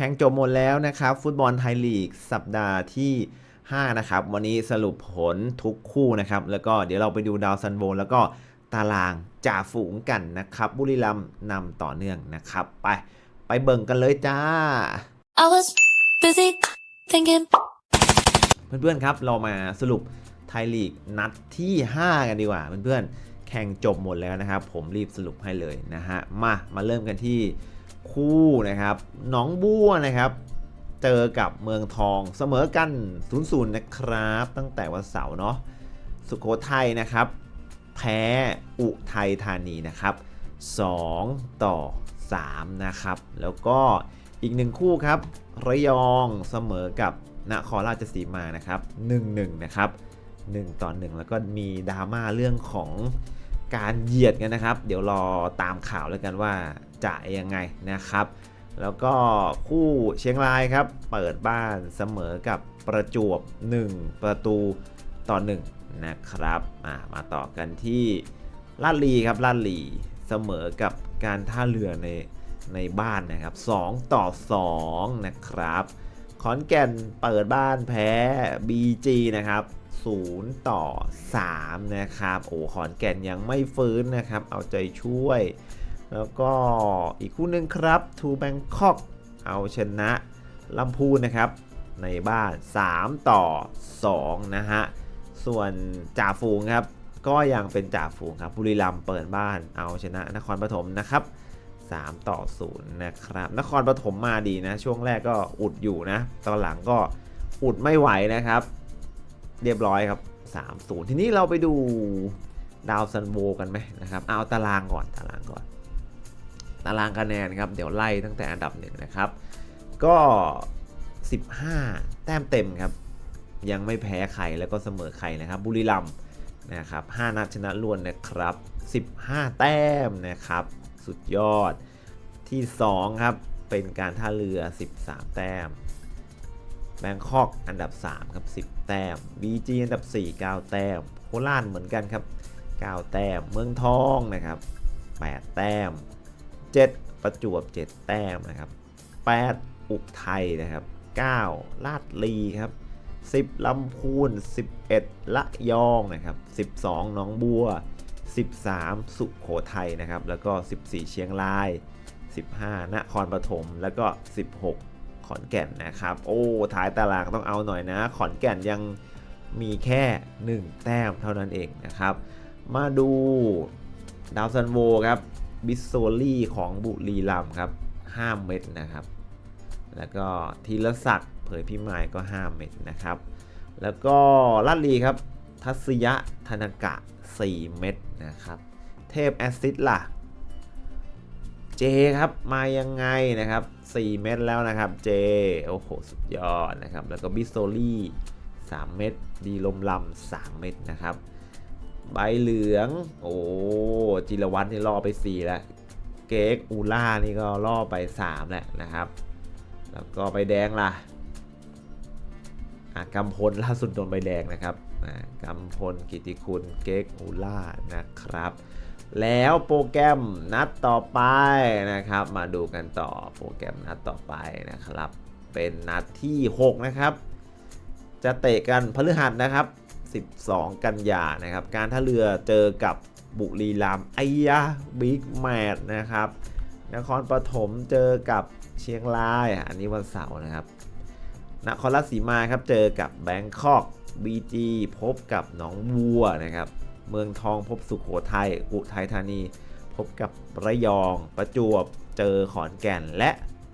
แข่งจบหมดแล้วนะครับ ฟุตบอลไทยลีกสัปดาห์ที่ 5 นะครับ วันนี้สรุปผลทุกคู่นะครับ แล้วก็เดี๋ยวเราไปดูดาวซันโบแล้วก็ตารางจ่าฝูงกันนะครับ บุรีรัมย์นำต่อเนื่องนะครับ ไปไปเบิ่งกันเลยจ้า I was busy thinking. เพื่อนๆครับ เรามาสรุปไทยลีกนัดที่ 5 กันดีกว่า เพื่อนๆ แข่งจบหมดแล้วนะครับ ผมรีบสรุปให้เลยนะฮะ มา มาเริ่มกันที่ คู่นะครับ หนองบัวนะครับ เจอกับเมืองทองเสมอกัน0-0นะครับ ตั้งแต่วันเสาร์เนาะ สุโขทัยนะครับ แพ้อุทัยธานีนะครับ 2 ต่อ 3 นะครับ แล้วก็อีกหนึ่งคู่ครับ ระยองเสมอกับนครราชสีมานะครับ 1-1 นะครับ 1 ต่อ 1 แล้วก็มีดราม่าเรื่องของการเหยียดกันนะครับ เดี๋ยวรอตามข่าวแล้วกันว่า จะยังไงนะครับ แล้วก็คู่เชียงรายครับ เปิดบ้านเสมอกับประจวบ 1 ประตูต่อ 1 นะครับมามาต่อกันที่ลาดลีครับลาดลีเสมอกับการท่าเรือในในบ้านนะครับ 2 ต่อ 2 นะครับ ขอนแก่นเปิดบ้านแพ้ BG นะครับ 0 ต่อ 3 นะครับ โอ้ขอนแก่นยังไม่ฟื้นนะครับ เอาใจช่วย แล้วก็อีกคู่หนึ่งครับทูแบงคอกเอาชนะลำพูนนะครับ ในบ้าน 3 ต่อ 2 นะฮะ ส่วนจ่าฝูงครับ ก็ยังเป็นจ่าฝูงครับบุรีรัมย์เปิดบ้านเอาชนะนครปฐมนะครับ 3 ต่อ 0 นะครับ นครปฐมมาดีนะ ช่วงแรกก็อุดอยู่นะ ตอนหลังก็อุดไม่ไหวนะครับ เรียบร้อยครับ 3-0 ทีนี้เราไปดูดาวซันโวกันไหมนะครับ เอาตารางก่อนตารางก่อน ตารางคะแนนครับ เดี๋ยวไล่ตั้งแต่อันดับหนึ่งนะครับ ก็ 15 แต้มเต็มครับ ยังไม่แพ้ใครแล้วก็เสมอใครนะครับ บุรีรัมย์นะครับ5นัดชนะรวดนะครับ 15 แต้มนะครับ สุดยอดที่ 2 ครับ เป็นการท่าเรือ 13 แต้มแบงคอกอันดับ 3 ครับ 10 แต้ม BG อันดับ 4 9 แต้ม โคราชเหมือนกันครับ 9 แต้ม เมืองทองนะครับ 8 แต้ม 7 ประจวบ 7 แต้มนะครับ8อุทัยนะครับ 9 ลาดลีครับ 10 ลำพูน 11 ละยองนะครับ 12หนองบัว 13 สุขโขทัยนะครับ แล้วก็ 14 เชียงราย 15 นครปฐม แล้วก็ 16 ขอนแก่นนะครับ โอ้ ท้ายตารางต้องเอาหน่อยนะ ขอนแก่นยังมีแค่ 1 แต้มเท่านั้นเองนะครับ มาดูดาวซันโวครับ บิสโซลี่ของบุรีรัมครับ 5 เม็ดนะครับ แล้วก็ธีรศักดิ์เผยพิมายก็ 5 เม็ดนะครับ แล้วก็ลัดลีครับ ทัศยะธนกะ 4 เม็ดนะครับ เทพแอสซิดล่ะ เจครับมายังไงนะครับ 4 เม็ดแล้วนะครับ เจ โอ้โห สุดยอดนะครับ แล้วก็บิสโซลี่ 3 เม็ดดีลมลำ3 เม็ดนะครับ ใบเหลือง โอ้จิรวัตรนี่ล่อไป 4 แล้ว เก๊กอูล่านี่ก็ล่อไป 3 แล้วนะครับ แล้วก็ใบแดงล่ะอะกำพลล่าสุดโดนใบแดงนะครับกำพลกิติคุณเก๊กอูล่านะครับ แล้วโปรแกรมนัดต่อไปนะครับ มาดูกันต่อโปรแกรมนัดต่อไปนะครับ เป็นนัดที่ 6 นะครับ จะเตะกันพฤหัสนะครับ 12 กันยานะครับ การท่าเรือเจอกับบุรีรัมย์ไอ้ยะบิ๊กแมตช์นะครับ นครปฐมเจอกับเชียงราย อันนี้วันเสาร์นะครับ นครราชสีมาครับเจอกับแบงคอกบีจีพบกับหนองบัวนะครับ เมืองทองพบสุขโขทัย อุทัยธานี พบกับระยอง ประจวบ เจอขอนแก่น และ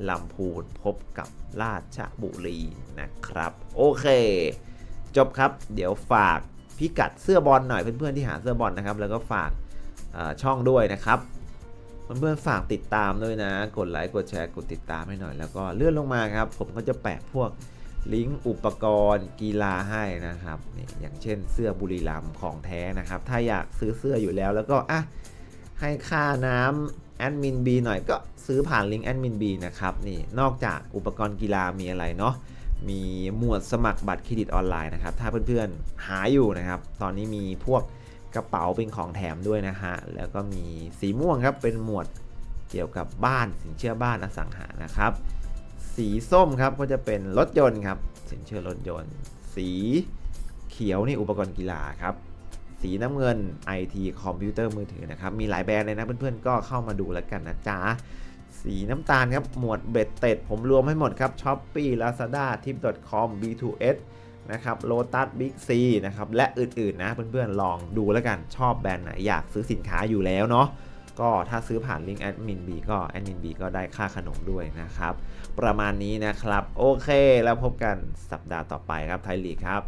ลำพูนพบกับราชบุรีนะครับ โอเค จบครับ เดี๋ยวฝากพิกัดเสื้อบอลหน่อยเพื่อนๆที่หาเสื้อบอลนะครับ แล้วก็ฝากช่องด้วยนะครับเพื่อนๆฝากติดตามด้วยนะ กดไลค์กดแชร์กดติดตามให้หน่อยแล้วก็เลื่อนลงมาครับ ผมก็จะแปะพวกลิงก์อุปกรณ์กีฬาให้นะครับนี่อย่างเช่นเสื้อบุรีรัมย์ของแท้นะครับ ถ้าอยากซื้อเสื้ออยู่แล้วแล้วก็อะให้ค่าน้ำแอดมินบีหน่อยก็ซื้อผ่านลิงก์แอดมินบีนะครับนี่นอกจากอุปกรณ์กีฬามีอะไรเนาะ มีหมวดสมัครบัตรเครดิตออนไลน์นะครับ ถ้าเพื่อนๆหาอยู่นะครับ ตอนนี้มีพวกกระเป๋าเป็นของแถมด้วยนะฮะ แล้วก็มีสีม่วงครับเป็นหมวดเกี่ยวกับบ้านสินเชื่อบ้านอสังหานะครับ สีส้มครับก็จะเป็นรถยนต์ครับสินเชื่อรถยนต์ สีเขียวนี่อุปกรณ์กีฬาครับ สีน้ำเงิน IT คอมพิวเตอร์มือถือนะครับ มีหลายแบรนด์เลยนะเพื่อนๆก็เข้ามาดูแล้วกันนะจ๊ะ สีน้ำตาลครับ หมวดเบ็ดเต็ด ผมรวมให้หมดครับ Shopee Lazada Tip.com B2S นะครับ Lotus Big C นะครับ และอื่น ๆ นะ เพื่อน ๆ ลองดูแล้วกันชอบแบรนด์ไหน อยากซื้อสินค้าอยู่แล้วเนาะก็ถ้าซื้อผ่านลิงก์แอดมินบีก็แอดมินบีก็ได้ค่าขนมด้วยนะครับ ประมาณนี้นะครับ โอเคแล้วพบกันสัปดาห์ต่อไปครับไทยลีกครับ